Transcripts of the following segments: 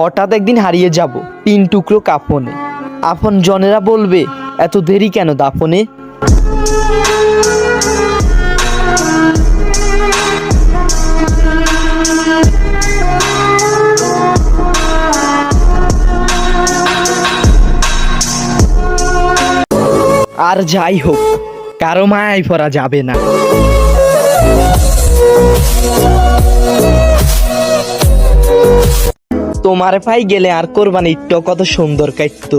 হঠাৎ একদিন হারিয়ে যাব, তিন টুকরো কাফনে। আপন জনেরা বলবে, এত দেরি কেন দাফনে? আর যাই হোক, কারও মায় পরা যাবে না। তোমার পাই গেলে আর কোরবানি একটু কত সুন্দর কাটতো।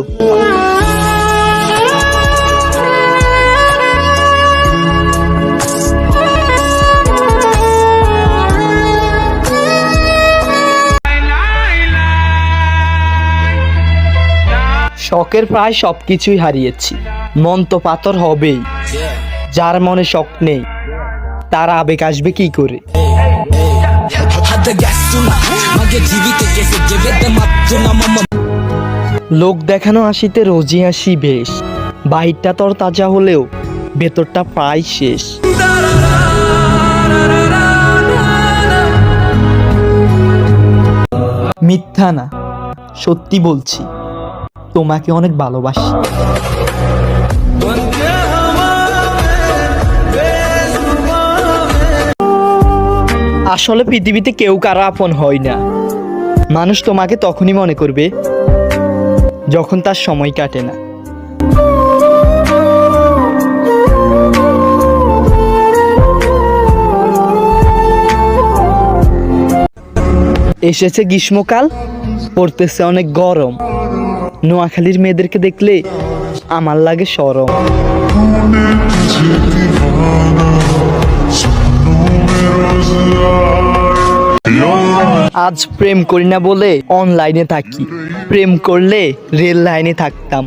শখের প্রায় সবকিছুই হারিয়েছি। মন তো পাথর হবেই। যার মনে শখ নেই, তার আবেগ আসবে কি করে? লোক দেখানো হাসিতে রোজি হাসি বেশ। বাহিরটা তোর তাজা হলেও ভেতরটা প্রায় শেষ। মিথ্যা না, সত্যি বলছি। তোমাকে অনেক ভালোবাসি। আসলে পৃথিবীতে কেউ কারও আপন হয় না। মানুষ তোমাকে তখনই মনে করবে যখন তার সময় কাটে না। এসেছে গ্রীষ্মকাল, পড়তেছে অনেক গরম। নোয়াখালীর মেয়েদেরকে দেখলে আমার লাগে সরম। আজ প্রেম করি না বলে অনলাইনে থাকি। প্রেম করলে রেল লাইনে থাকতাম।